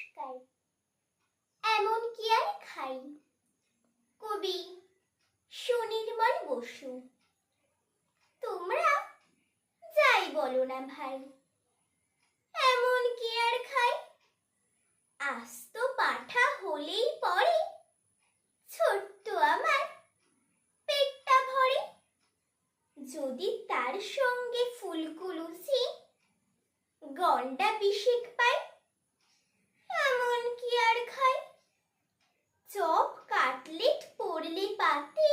নমস্কার এমন কি আর খাই? কবি সুনির্মল বসু। তোমরা যাই বলো না ভাই। এমন কি আর খাই? আস্ত পাঠা হলেই পরে ছোট্ট আমার পেটটা ভরে। যদি তার সঙ্গে ফুলকুলুসি গন্ডা বিশেক এমন কি আর চপ কাটলেট পড়লে পাতে।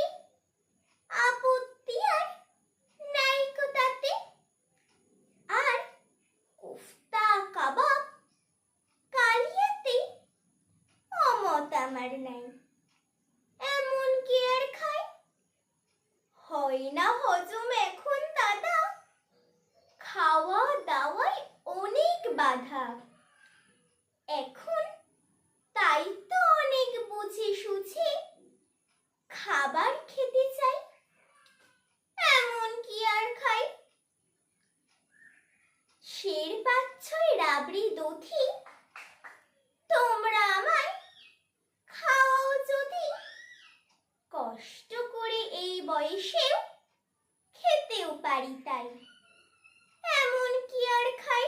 আপত্তি আর তাতে আর কাবাব, কালিয়াতে আমার নাই। এমন কি আর হয় না হজম এখন, দাদা। খাওয়া দাওয়ায় অনেক বাধা এখন তাই তো অনেক বুঝে সুঝে খাবার খেতে চাই এমন কি আর খাই শের পাচ্ছয় দধি তোমরা আমায় খাওয়াও যদি, কষ্ট করে এই বয়সেও খেতেও পারি তাই। এমন কি আর খাই?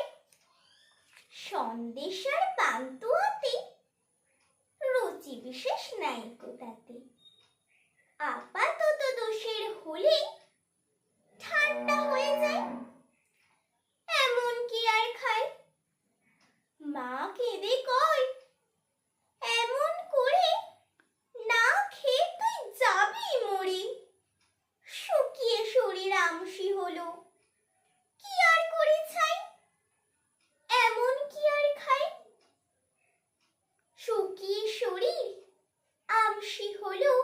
সন্দেশ আর পান্তুয়াতে রুচি বিশেষ নাই কোথাতে আপাতত দোষের হলে ঠান্ডা হয়ে যায় এমন কি আর খাই মা কেঁদে কয় এমন করে না খেয়ে তুই যাবি মরে শুকিয়ে শরীর আমসি হলো কি আর করে ছাই এমন কি আর খাই শুকিয়ে শরীর আমসি হলো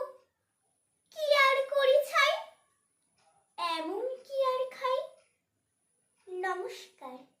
কি আর করি ছাই? এমন কি আর খাই? নমস্কার।